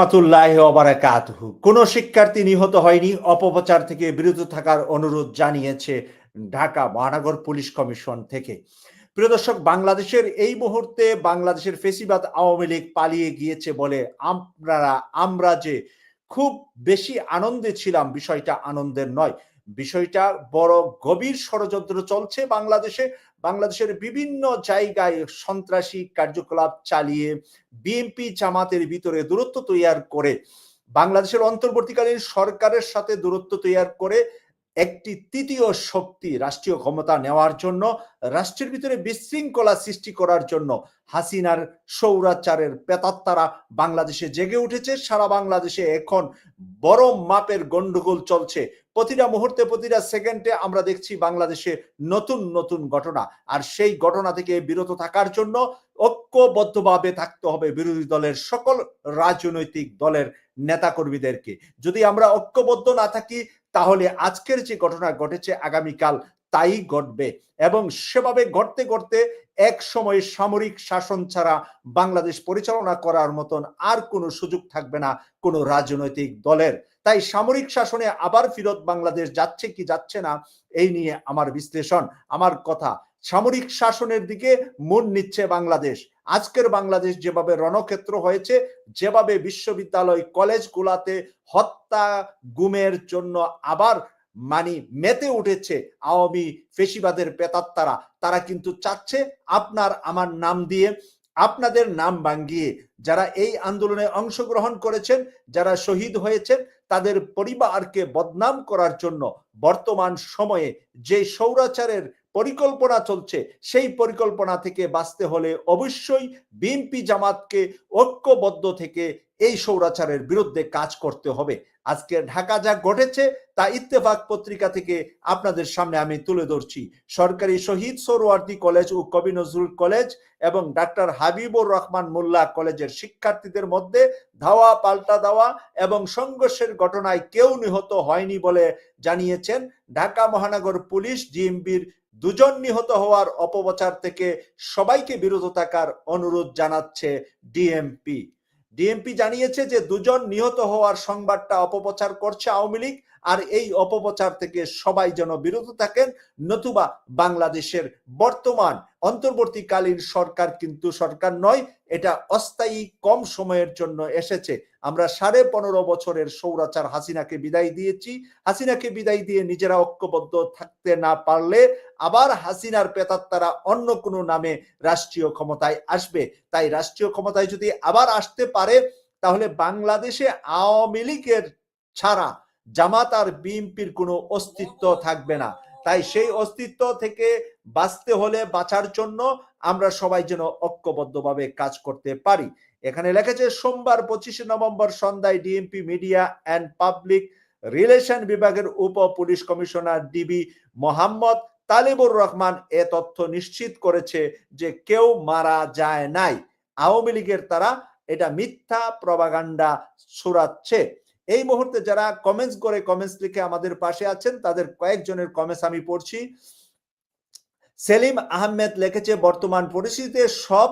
রহমাতুল্লাহ ওবারাকাতুহু কোন শিক্ষার্থী নিহত হয়নি, অপপ্রচার থেকে বিরত থাকার অনুরোধ জানিয়েছে ঢাকা মহানগর পুলিশ কমিশন থেকে। প্রিয় দর্শক, বাংলাদেশের এই মুহূর্তে বাংলাদেশের ফেসিবাদ আওয়ামী লীগ পালিয়ে গিয়েছে বলে আপনারা আমরা যে খুব বেশি আনন্দে ছিলাম, বিষয়টা আনন্দের নয়। বিষয়টা বড় গভীর ষড়যন্ত্র চলছে বাংলাদেশে। বাংলাদেশের বিভিন্ন জায়গায় সন্ত্রাসী কার্যকলাপ চালিয়ে বিএনপি জামাতের ভিতরে দূরত্ব তৈরি করে, বাংলাদেশের অন্তর্বর্তীকালীন সরকারের সাথে দূরত্ব তৈরি করে একটি তৃতীয় শক্তি রাষ্ট্রীয় ক্ষমতা নেওয়ার জন্য, রাষ্ট্রের ভিতরে বিশৃঙ্খলা সৃষ্টি করার জন্য হাসিনার সৌরাচারের পেতাত্তারা বাংলাদেশে জেগে উঠেছে। সারা বাংলাদেশে এখন বড় মাপের গন্ডগোল চলছে। প্রতিটা মুহূর্তে, প্রতিটা সেকেন্ডে আমরা দেখছি বাংলাদেশে নতুন নতুন ঘটনা। আর সেই ঘটনা থেকে বিরত থাকার জন্য ঐক্যবদ্ধভাবে থাকতে হবে বিরোধী দলের সকল রাজনৈতিক দলের নেতাকর্মীদেরকে। যদি আমরা ঐক্যবদ্ধ না থাকি তাহলে আজকের যে ঘটনা ঘটেছে আগামীকাল, তাই ঘটবে এবং সেভাবে ঘটতে ঘটতে এক সময় সামরিক শাসন ছাড়া বাংলাদেশ পরিচালনা করার মতন আর কোনো সুযোগ থাকবে না কোনো রাজনৈতিক দলের। তাই সামরিক শাসনে আবার ফিরত বাংলাদেশ যাচ্ছে কি যাচ্ছে না, এই নিয়ে আমার বিশ্লেষণ, আমার কথা। সামরিক শাসনের দিকে মন নিচ্ছে বাংলাদেশ। আজকের বাংলাদেশ যেভাবে রণক্ষেত্র হয়েছে, যেভাবে বিশ্ববিদ্যালয় কলেজগুলাতে হত্যা গুমের জন্য আবার মানি মেতে উঠেছে আওয়ামী ফেসিবাদের পেতাত্তারা, তারা কিন্তু চাচ্ছে আপনার আমার নাম দিয়ে, আপনাদের নাম ভাঙ্গিয়ে। যারা এই আন্দোলনে অংশগ্রহণ করেছেন, যারা শহীদ হয়েছেন, তাদের পরিবারকে বদনাম করার জন্য বর্তমান সময়ে যে সৌরাচারের পরিকল্পনা চলছে, সেই পরিকল্পনা থেকে বাঁচতে হলে অবশ্যই বিএনপি জামাতকে ঐক্যবদ্ধ থেকে এই সৌরাচারের বিরুদ্ধে কাজ করতে হবে। আজকে ঢাকা যা ঘটেছে, তা ইত্তেফাক পত্রিকা থেকে আপনাদের সামনে আমি তুলে ধরছি। সরকারি শহীদ সরওয়ার্দী কলেজ ও কবি নজরুল কলেজ এবং ডাক্তার হাবিবুর রহমান মোল্লা কলেজের শিক্ষার্থীদের মধ্যে ধাওয়া, পাল্টা দেওয়া এবং সংঘর্ষের ঘটনায় কেউ নিহত হয়নি বলে জানিয়েছেন ঢাকা মহানগর পুলিশ জিএমবির দুজন নিহত হওয়ার অপপ্রচার থেকে সবাইকে বিরত থাকার অনুরোধ জানাচ্ছে ডিএমপি। ডিএমপি জানিয়েছে যে দুজন নিহত হওয়ার সংবাদটা অপপ্রচার করছে আওয়ামী লীগ। আর এই অপপ্রচার থেকে সবাই যেন বিরত থাকেন, নতুবা বাংলাদেশের বর্তমান অন্তর্বর্তীকালীন সরকার কিন্তু সরকার নয়, এটা অস্থায়ী কম সময়ের জন্য এসেছে। আমরা সাড়ে পনেরো বছরের সৌরাচার হাসিনাকে বিদায় দিয়েছি। হাসিনাকে বিদায় দিয়ে নিজেরা ঐক্যবদ্ধ থাকতে না পারলে আবার হাসিনার পেতাত্তারা অন্য কোনো নামে রাষ্ট্রীয় ক্ষমতায় আসবে। তাই রাষ্ট্রীয় ক্ষমতায় যদি আবার আসতে পারে, তাহলে বাংলাদেশে আওয়ামী লীগের ছাড়া জামাত আর বিএনপির কোনো অস্তিত্ব থাকবে না। তাই সেই অস্তিত্ব থেকে বাঁচতে হলে, বাঁচার জন্য আমরা সবাই যেন ঐক্যবদ্ধভাবে কাজ করতে পারি। এখানে লেখেছে, সোমবার পঁচিশে নভেম্বর সন্ধ্যায় DMP media and public relation বিভাগের উপ police commissioner DB Mohammad Talibur Rahman এ তথ্য নিশ্চিত করেছে যে কেউ মারা যায় নাই। আওয়ামী লীগের তারা এটা মিথ্যা প্রবাগান্ডা ছড়াচ্ছে। এই মুহূর্তে যারা কমেন্টস করে কমেন্টস লিখে আমাদের পাশে আছেন, তাদের কয়েকজনের কমেন্টস আমি পড়ছি। সেলিম আহমেদ লিখেছে, বর্তমান পরিস্থিতিতে সব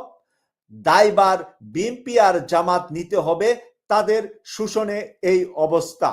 দায়বার বিএনপি আর জামাত নিতে হবে, তাদের শোষণে এই অবস্থা।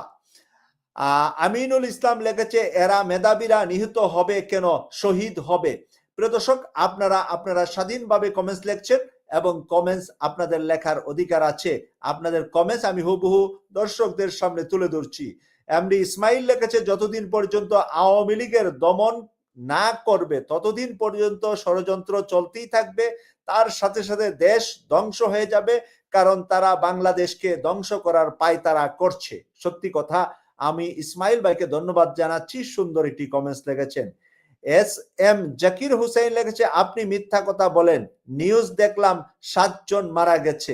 আমিনুল ইসলাম লিখেছে, এরা মেধাবীরা নিহত হবে কেন? শহীদ হবে। প্রিয় দর্শক, আপনারা আপনারা স্বাধীনভাবে কমেন্টস লিখছেন এবং কমেন্টস আপনাদের লেখার অধিকার আছে। আপনাদের কমেন্টস আমি হুবহু দর্শকদের সামনে তুলে ধরছি। এমডি ইসমাইল লিখেছে, যতদিন পর্যন্ত আওয়ামী লীগের দমন না করবে, ততদিন পর্যন্ত ষড়যন্ত্র চলতেই থাকবে। তার সাথে সাথে দেশ ধ্বংস হয়ে যাবে, কারণ তারা বাংলাদেশকে ধ্বংস করার পায় তারা করছে। সত্যি কথা, আমি ইসমাইল ভাইকে ধন্যবাদ জানাচ্ছি, সুন্দর একটি কমেন্টস লিখেছেন। এস এম জাকির হুসাইন লিখেছে, আপনি মিথ্যা কথা বলেন। নিউজ দেখলাম সাতজন মারা গেছে।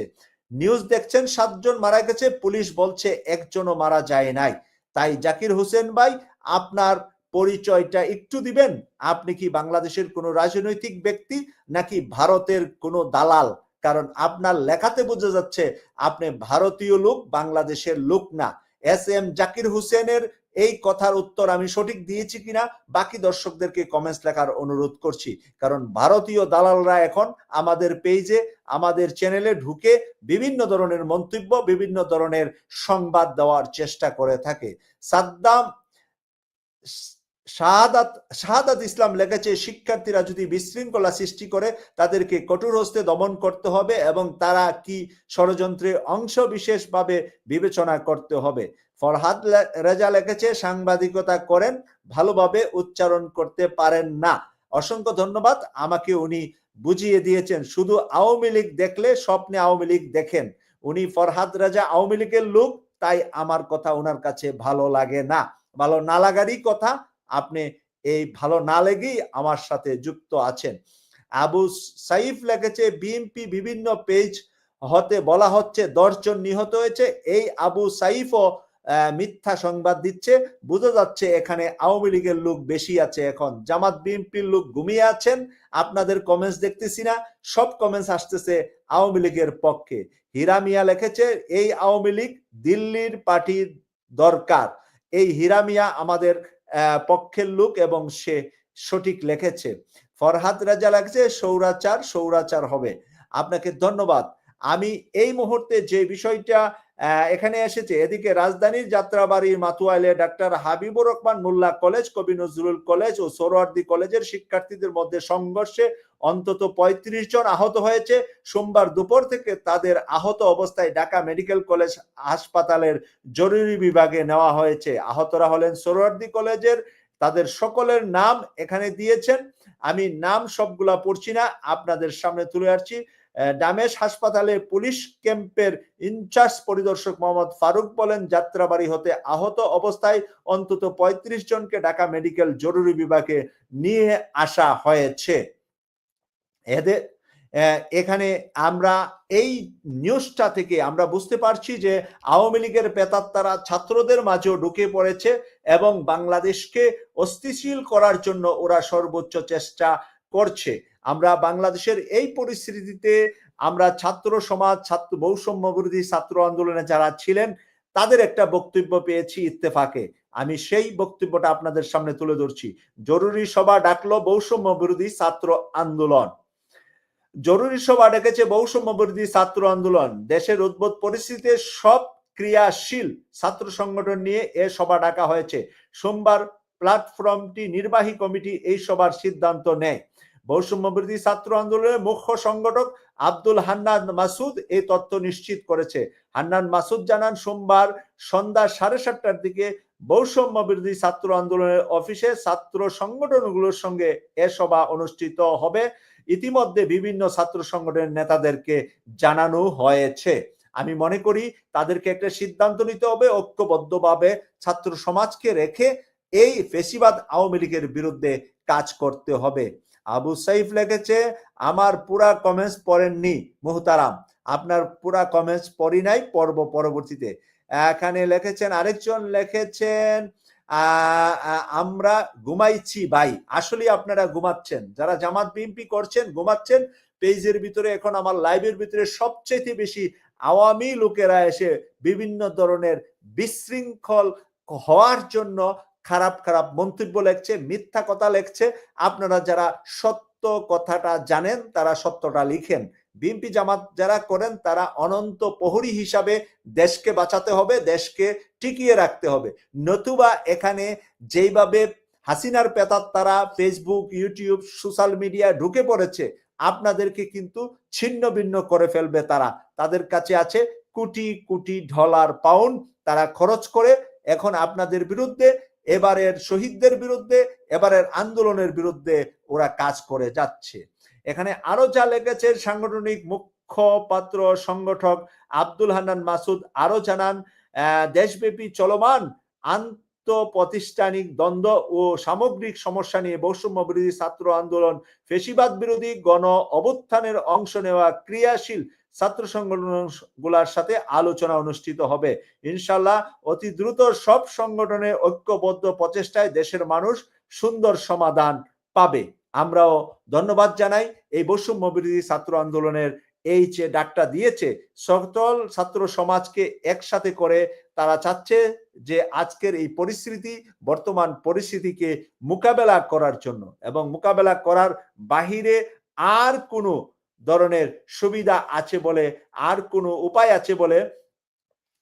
নিউজ দেখছেন সাতজন মারা গেছে, পুলিশ বলছে একজনও মারা যায় নাই। তাই জাকির হোসেন ভাই, আপনার পরিচয়টা একটু দিবেন। আপনি কি বাংলাদেশের কোন রাজনৈতিক ব্যক্তি নাকি ভারতের কোন দালাল? কারণ আপনার লেখাতে বোঝা যাচ্ছে, আপনি ভারতীয় লোক, বাংলাদেশের লোক না। এস এম জাকির হোসেনের এই কথার উত্তর আমি সঠিক দিয়েছি কিনা? বাকি দর্শকদেরকে কমেন্টস লেখার অনুরোধ করছি। কারণ ভারতীয় দালালরা এখন আমাদের পেজে আমাদের চ্যানেলে ঢুকে বিভিন্ন ধরনের মন্তব্য, বিভিন্ন ধরনের সংবাদ দেওয়ার চেষ্টা করে থাকে। সাদ্দাম, শাহাদাত শাহাদাত ইসলাম লেগেছে শিক্ষার্থীরা যদি বিশৃঙ্খলা সৃষ্টি করে, তাদেরকে কঠোর হস্তে দমন করতে হবে এবং তারা কি ষড়যন্ত্রের অংশ বিশেষভাবে বিবেচনা করতে হবে? ফরহাদ রেজা লিখেছে, সাংবাদিকতা করেন, ভালোভাবে উচ্চারণ করতে পারেন না। অসংখ্য ধন্যবাদ, আমাকে উনি বুঝিয়ে দিয়েছেন। শুধু আওয়ামী লীগ দেখলে স্বপ্নে আওয়ামী লীগ দেখেন। উনি ফরহাদ রাজা আওয়ামী লীগের লোক, তাই আমার কথা ওনার কাছে ভালো লাগে না। ভালো না লাগারই কথা, আপনি এই ভালো না লেগেই আমার সাথে যুক্ত আছেন। আবু সাইফ লেগেছে বিএনপি বিভিন্ন পেজ হতে বলা হচ্ছে, দশজন নিহত হয়েছে। এই আবু সাইফও মিথ্যা সংবাদ দিচ্ছে। বোঝা যাচ্ছে এখানে আওয়ামী লীগের লোক বেশি আছে এখন। জামাত, বিএনপির লোক ঘুমিয়ে আছেন। আপনাদের কমেন্টস দেখতেছি না। সব কমেন্টস আসতেছে আওয়ামী লীগের পক্ষে। হীরা মিয়া লিখেছে, এই আওয়ামী লীগ দিল্লির পার্টির দরকার। এই হীরা মিয়া আমাদের পক্ষের লোক এবং সে সঠিক লিখেছে। ফরহাদ রাজা লাগছে সৌরাচার সৌরাচার হবে। আপনাকে ধন্যবাদ। আমি এই মুহূর্তে যে বিষয়টা এখানে এসেছে, এদিকে রাজধানীর যাত্রাবাড়ির মাতুয়াইলে ডাক্তার হাবিবুর রহমান মোল্লা কলেজ, কবি নজরুল কলেজ ও সোরওয়ার্দি কলেজের শিক্ষার্থীদের মধ্যে সংঘর্ষে অন্তত ৩৫ জন আহত হয়েছে। সোমবার দুপুর থেকে তাদের আহত অবস্থায় ঢাকা মেডিকেল কলেজ হাসপাতালের জরুরি বিভাগে নেওয়া হয়েছে। আহতরা হলেন সোরওয়ার্দি কলেজের, তাদের সকলের নাম এখানে দিয়েছেন। আমি নাম সবগুলা পড়ছি না, আপনাদের সামনে তুলে আসছি ডামেশ হাসপাতালে পুলিশ ক্যাম্পের ইনচার্জ পরিদর্শক মোহাম্মদ ফারুক বলেন, যাত্রাবাড়ি হতে আহত অবস্থায় অন্তত ৩৫ জনকে ঢাকা মেডিকেল জরুরি বিভাগে নিয়ে আসা হয়েছে। এদের এখানে আমরা এই নিউজটা থেকে আমরা বুঝতে পারছি যে আওয়ামী লীগের পেতাত্তারা ছাত্রদের মাঝেও ঢুকে পড়েছে এবং বাংলাদেশকে অস্থিশীল করার জন্য ওরা সর্বোচ্চ চেষ্টা করছে। আমরা বাংলাদেশের এই পরিস্থিতিতে আমরা ছাত্র সমাজ, ছাত্র বৈষম্য বিরোধী ছাত্র আন্দোলনে যারা ছিলেন, তাদের একটা বক্তব্য পেয়েছি ইত্তেফাকে। আমি সেই বক্তব্যটা আপনাদের সামনে তুলে ধরছি। জরুরি সভা ডাকলো বৈষম্য বিরোধী ছাত্র আন্দোলন। জরুরি সভা ডেকেছে বৈষম্য বিরোধী ছাত্র আন্দোলন। দেশের উদ্ভূত পরিস্থিতিতে সব ক্রিয়াশীল ছাত্র সংগঠন নিয়ে এ সভা ডাকা হয়েছে। সোমবার প্ল্যাটফর্মটি নির্বাহী কমিটি এই সভার সিদ্ধান্ত নেয়। বৈষম্য ছাত্র আন্দোলনের মুখ্য সংগঠক আব্দুল হান্নান মাসুদ এই তথ্য নিশ্চিত করেছে। হান্নান মাসুদ জানান, সোমবার সন্ধ্যা সাড়ে সাতটার দিকে বৈষম্য বিরোধী ছাত্র আন্দোলনের অফিসে ছাত্র সংগঠনগুলোর সঙ্গে এ সভা অনুষ্ঠিত হবে। ইতিমধ্যে বিভিন্ন ছাত্র সংগঠনের নেতাদেরকে জানানো হয়েছে। আমি মনে করি, তাদেরকে একটা সিদ্ধান্ত নিতে হবে, ঐক্যবদ্ধভাবে ছাত্র সমাজকে রেখে এই ফেসিবাদ আওয়ামী লীগের বিরুদ্ধে কাজ করতে হবে। আবু সাইফ লিখেছে, আমার পুরা কমেন্টস পড়েননি মুহতারাম। আপনার পুরা কমেন্টস পড়ি নাই পর্ব পরবর্তীতে। এখানে লিখেছেন, আরেকজন লিখেছেন আমরা ঘুমাইছি ভাই। আসলে আপনারা ঘুমাচ্ছেন। যারা জামাত বিএনপি করছেন, ঘুমাচ্ছেন। পেজের ভিতরে এখন আমার লাইভের ভিতরে সবচেয়ে বেশি আওয়ামী লোকেরা এসে বিভিন্ন ধরনের বিশৃঙ্খল হওয়ার জন্য খারাপ খারাপ মন্তব্য লেখছে, মিথ্যা কথা লেখছে। আপনারা যারা সত্য কথাটা জানেন, তারা সত্যটা লিখেন। বিএনপি জামাত যারা করেন, তারা অনন্ত প্রহরী হিসাবে দেশকে বাঁচাতে হবে, দেশকে টিকিয়ে রাখতে হবে। নতুবা এখানে যেইভাবে হাসিনার পেতার তারা ফেসবুক ইউটিউব সোশ্যাল মিডিয়া ঢুকে পড়েছে, আপনাদেরকে কিন্তু ছিন্ন ভিন্ন করে ফেলবে তারা। তাদের কাছে আছে কোটি কোটি ডলার পাউন্ড তারা খরচ করে। এখন আপনাদের বিরুদ্ধে এবারের শহীদদের বিরুদ্ধে, এবারের আন্দোলনের বিরুদ্ধে ওরা কাজ করে যাচ্ছে। এখানে আরও যা লেগেছে, সাংগঠনিক মুখ্যপাত্র সংগঠক আব্দুল হান্নান মাসুদ আরও জানান দেশব্যাপী চলমান প্রতিষ্ঠানিক দ্বন্দ্ব ও সামগ্রিক সমস্যা নিয়ে বৈষম্য বিরোধী ছাত্র আন্দোলন ফেসিবাদ বিরোধী গণ অবস্থানের অংশ নেওয়া ক্রিয়াশীল ছাত্র সংগঠন সংগঠনগুলোর সাথে আলোচনা অনুষ্ঠিত হবে। ইনশাল্লাহ অতি দ্রুত সব সংগঠনের ঐক্যবদ্ধ প্রচেষ্টায় দেশের মানুষ সুন্দর সমাধান পাবে। আমরাও ধন্যবাদ জানাই এই বৈষম্য বিরোধী ছাত্র আন্দোলনের এই যে ডাকটা দিয়েছে, সকল ছাত্র সমাজকে একসাথে করে তারা চাচ্ছে যে আজকের এই পরিস্থিতি, বর্তমান পরিস্থিতিকে মোকাবেলা করার জন্য এবং মোকাবেলা করার বাহিরে আর কোনো ধরনের সুবিধা আছে বলে, আর কোনো উপায় আছে বলে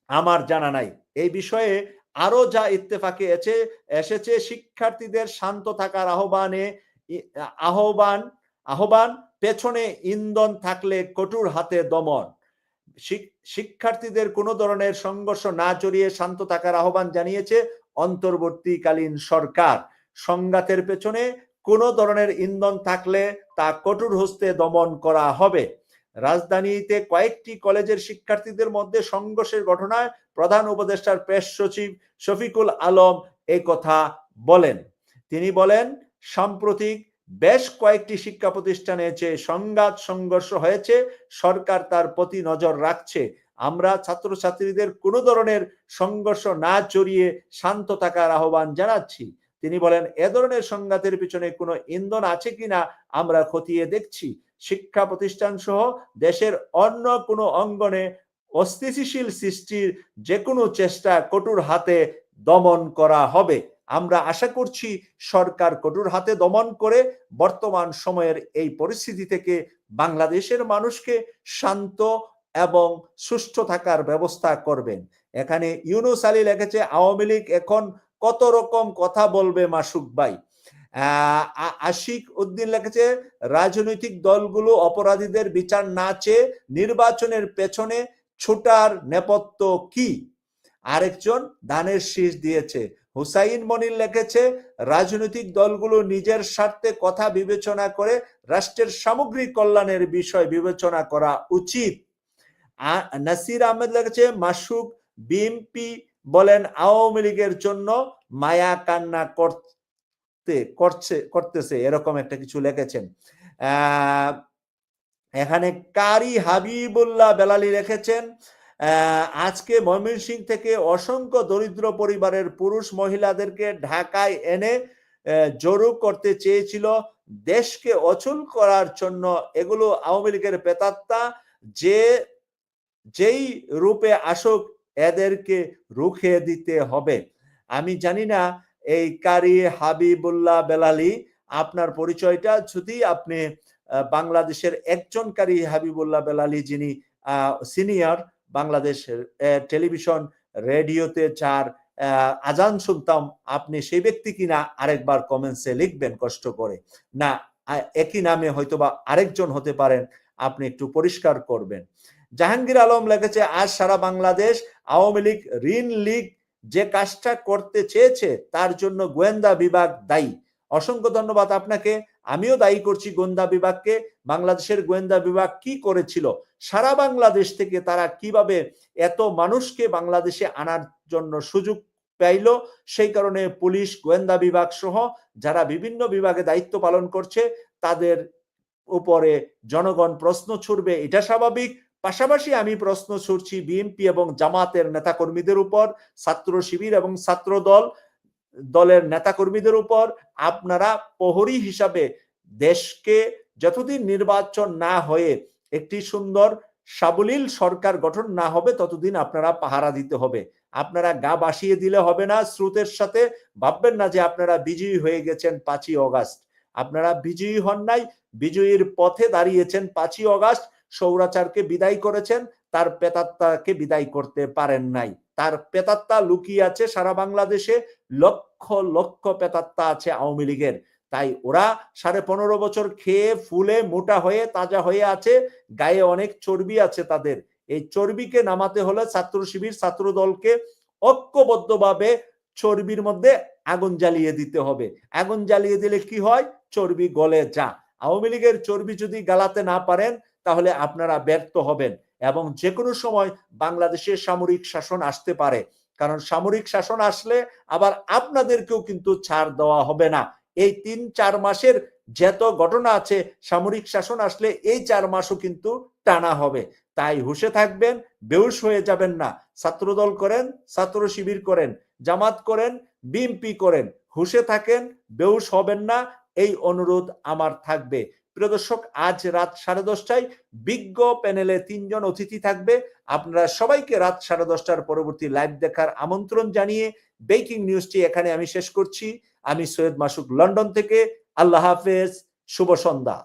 আমার জানা নাই। এই বিষয়ে আরও যা ইত্তেফাকে এসে এসেছে, শিক্ষার্থীদের শান্ত থাকার আহ্বানে, আহ্বান আহ্বান, পেছনে ইন্ধন থাকলে কঠোর হাতে দমন। শিক্ষার্থীদের কোনো ধরনের সংঘর্ষ না জড়িয়ে শান্ত থাকার আহ্বান জানিয়েছে অন্তর্বর্তীকালীন সরকার। সংঘাতের পেছনে কোনো ধরনের ইন্ধন থাকলে তা কঠোর হস্তে দমন করা হবে। রাজধানীতে কয়েকটি কলেজের শিক্ষার্থীদের মধ্যে সংঘর্ষের ঘটনায় প্রধান উপদেষ্টার প্রেস সচিব শফিকুল আলম কথা বলেন। তিনি বলেন, সাম্প্রতিক বেশ কয়েকটি শিক্ষা প্রতিষ্ঠানে যে সংঘাত, সংঘর্ষ হয়েছে, সরকার তার প্রতি নজর রাখছে। আমরা ছাত্রছাত্রীদের কোনো ধরনের সংঘর্ষ না জড়িয়ে শান্ত থাকার আহ্বান জানাচ্ছি। তিনি বলেন, এ ধরনের সংঘাতের পিছনে কোনো ইন্ধন আছে কিনা আমরা খতিয়ে দেখছি। শিক্ষা প্রতিষ্ঠান সহ দেশের অন্য কোনো অঙ্গনে অস্থিতিশীল সৃষ্টির যে কোনো চেষ্টা কঠোর হাতে দমন করা হবে। আমরা আশা করছি সরকার কঠোর হাতে দমন করে বর্তমান সময়ের এই পরিস্থিতি থেকে বাংলাদেশের মানুষকে শান্ত এবং সুষ্ঠু থাকার ব্যবস্থা করবেন। এখানে ইউনুস আলী লেগেছে আওয়ামী লীগ এখন কত রকম কথা বলবে মাসুক ভাই? আশিক উদ্দিন লেখেছে, রাজনৈতিক দলগুলো অপরাধীদের বিচার না চেয়ে নির্বাচনের পেছনে ছোটার নেপথ্য কি? আরেকজন ধানের শীষ দিয়েছে হুসাইন মনির লিখেছে, রাজনৈতিক দলগুলো নিজের স্বার্থে কথা বিবেচনা করে রাষ্ট্রের সামগ্রিক কল্যাণের বিষয় বিবেচনা করা উচিত। নাসির আহমেদ লিখেছে, মাসুক বিএমপি বলেন, আওয়ামী লীগের জন্য মায়া কান্না করতে, করছে, করতেছে, এরকম একটা কিছু লিখেছেন। এখানে কারি হাবিবুল্লাহ বেলালি রেখেছেন আজকে ময়মনসিং থেকে অসংখ্য দরিদ্র পরিবারের পুরুষ মহিলাদেরকে ঢাকায় এনে জড়ো করতে চেয়েছিল। দেশকে অচল করার জন্য এগুলো আওয়ামী লীগের পেতাত্তা যে, যেই রূপে আসুক, এদেরকে রুখে দিতে হবে। আমি জানি না, এই কারি হাবিবুল্লাহ বেলালি, আপনার পরিচয়টা যদি আপনি বাংলাদেশের একজন কারি হাবিবুল্লাহ বেলালি যিনি সিনিয়র বাংলাদেশ টেলিভিশন, রেডিওতে যার আজান শুনতাম, আপনি সেই ব্যক্তি কিনা আরেকবার কমেন্টসে লিখবেন কষ্ট করে। না একই নামে হয়তোবা আরেকজন হতে পারেন, আপনি একটু পরিষ্কার করবেন। জাহাঙ্গীর আলম লেগেছে আজ সারা বাংলাদেশ আওয়ামী লীগ, ঋণ লীগ যে কাজটা করতে চেয়েছে, তার জন্য গোয়েন্দা বিভাগ দায়ী। অসংখ্য ধন্যবাদ আপনাকে। আমিও দায়ী করছি গোয়েন্দা বিভাগকে। বাংলাদেশের গোয়েন্দা বিভাগ কি করেছিল? সারা বাংলাদেশ থেকে তারা কীভাবে এত মানুষকে বাংলাদেশে আনার জন্য সুযোগ পাইল, সেই কারণে পুলিশ, গোয়েন্দা বিভাগ সহ যারা বিভিন্ন বিভাগে দায়িত্ব পালন করছে, তাদের উপরে জনগণ প্রশ্ন ছুড়বে, এটা স্বাভাবিক। পাশাপাশি আমি প্রশ্ন ছুড়ছি বিএনপি এবং জামাতের নেতাকর্মীদের উপর, ছাত্র শিবির এবং ছাত্র দল দলের নেতাকর্মীদের উপর আপনারা প্রহরী হিসাবে দেশকে যতদিন নির্বাচন না হয়ে একটি সুন্দর সাবলীল সরকার গঠন না হবে, ততদিন আপনারা পাহারা দিতে হবে। আপনারা গা বাসিয়ে দিলে হবে না, স্রোতের সাথে ভাববেন না যে আপনারা বিজয়ী হয়ে গেছেন পাঁচই অগাস্ট। আপনারা বিজয়ী হন নাই, বিজয়ীর পথে দাঁড়িয়েছেন পাঁচই অগাস্ট সৌরাচারকে বিদায় করেছেন তার পেতাত্তাকে বিদায় করতে পারেন নাই। তার পেতাত্তা লুকিয়ে আছে সারা বাংলাদেশে। লক্ষ লক্ষ পেতাত্তা আছে আওয়ামী লীগের। তাই ওরা সাড়ে পনেরো বছর খেয়ে, ফুলে, মোটা হয়ে, তাজা হয়ে আছে। গায়ে অনেক চর্বি আছে তাদের। এই চর্বিকে নামাতে হলে ছাত্র শিবির, ছাত্র দলকে ঐক্যবদ্ধভাবে চর্বির মধ্যে আগুন জ্বালিয়ে দিতে হবে। আগুন জ্বালিয়ে দিলে কি হয়? চর্বি গলে যা। আওয়ামী লীগের চর্বি যদি গালাতে না পারেন, তাহলে আপনারা ব্যর্থ হবেন। এবং যে কোনো সময় বাংলাদেশের সামরিক শাসন আসতে পারে। কারণ সামরিক শাসন আসলে আবার আপনাদেরকেও কিন্তু ছাড় দেওয়া হবে না। এই তিন, চার মাসের যত ঘটনা আছে, সামরিক শাসন আসলে এই চার মাসও কিন্তু টানা হবে। তাই হুশে থাকবেন বেউস হয়ে যাবেন না। ছাত্রদল করেন, ছাত্র শিবির করেন, জামাত করেন বিএমপি করেন। হুশে থাকেন বেউস হবেন না। এই অনুরোধ আমার থাকবে। প্রিয় দর্শক, আজ রাত সাড়ে দশটায় বিজ্ঞ প্যানেলে তিনজন অতিথি থাকবে। আপনারা সবাইকে রাত সাড়ে দশটার পরবর্তী লাইভ দেখার আমন্ত্রণ জানিয়ে বেকিং নিউজটি এখানে আমি শেষ করছি। আমি সৈয়দ মাসুক লন্ডন থেকে। আল্লাহ হাফেজ, শুভ সন্ধ্যা।